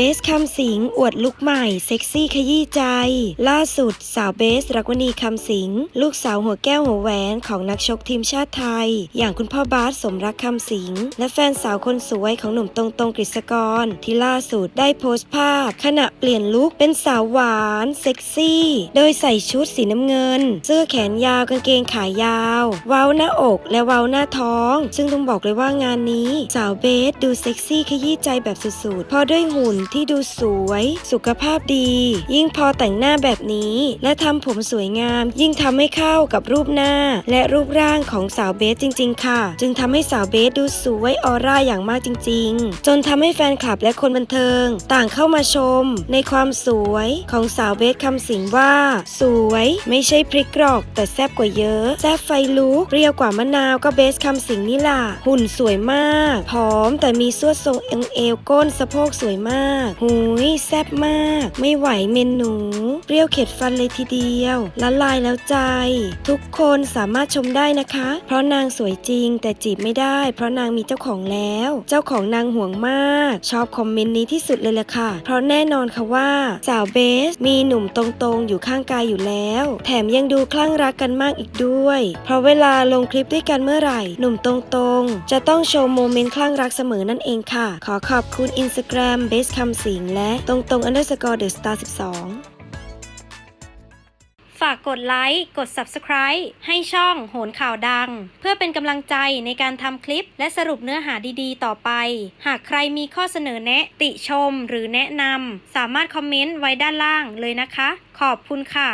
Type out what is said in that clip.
บสคำสิงอวดลุกใหม่ เซ็กซี่ขยี้ใจ ล่าสุดสาวเบสรักวณีคำสิง ลูกสาวหัวแก้วหัวแหวนของนักชกทีมชาติไทย อย่างคุณพ่อบาสสมรักคำสิง และแฟนสาวคนสวยของหนุ่มตรงตรงกฤษกร ที่ล่าสุดได้โพสต์ภาพ ขณะเปลี่ยนลุคเป็นสาวหวาน เซ็กซี่ โดยใส่ชุดสีน้ำเงิน เสื้อแขนยาวกางเกงขายาว เว้าหน้าอกและเว้าหน้าท้อง ซึ่งต้องบอกเลยว่างานนี้ สาวเบสดูเซ็กซี่ขยี้ใจแบบสุดๆพราะด้วยหุ่นที่ดูสวย สุขภาพดี ยิ่งพอแต่งหน้าแบบนี้ และทำผมสวยงาม ยิ่งทำให้เข้ากับรูปหน้า และรูปร่างของสาวเบสจริง ๆ ค่ะ จึงทำให้สาวเบสดูสวยออร่าอย่างมากจริง ๆ จนทำให้แฟนคลับและคนบันเทิง ต่างเข้ามาชม ในความสวยของสาวเบสคำสิงว่า สวย ไม่ใช่พริกกรอก แต่แซ่บกว่าเยอะแซ่บไฟลุกเรียวกว่ามะนาวก็เบสคำสิงนี่ล่ะหุ่นสวยมากผอมแต่มีสวดทรงเอวเอวก้นสะโพกสวยมากหูยแซ่บมาก ไม่ไหวเมนหนู เปรี้ยวเข็ดฟันเลยทีเดียว ละลายแล้วใจ ทุกคนสามารถชมได้นะคะ เพราะนางสวยจริงแต่จีบไม่ได้ เพราะนางมีเจ้าของแล้ว เจ้าของนางห่วงมาก ชอบคอมเมนต์นี้ที่สุดเลยล่ะค่ะ เพราะแน่นอนค่ะว่า สาวเบสมีหนุ่มตรงๆ อยู่ข้างกายอยู่แล้ว แถมยังดูคลั่งรักกันมากอีกด้วย เพราะเวลาลงคลิปด้วยกันเมื่อไหร่ หนุ่มตรงๆ จะต้องโชว์โมเมนต์คลั่งรักเสมอนั่นเองค่ะ ขอขอบคุณ Instagram เบสคคำสิงและตรงตรง underscore the star 12ฝากกดไลค์ กด Subscribe ให้ช่องโหนข่าวดัง เพื่อเป็นกำลังใจในการทำคลิปและสรุปเนื้อหาดีๆ ต่อไป หากใครมีข้อเสนอแนะ ติชมหรือแนะนำสามารถคอมเมนต์ไว้ด้านล่างเลยนะคะ ขอบคุณค่ะ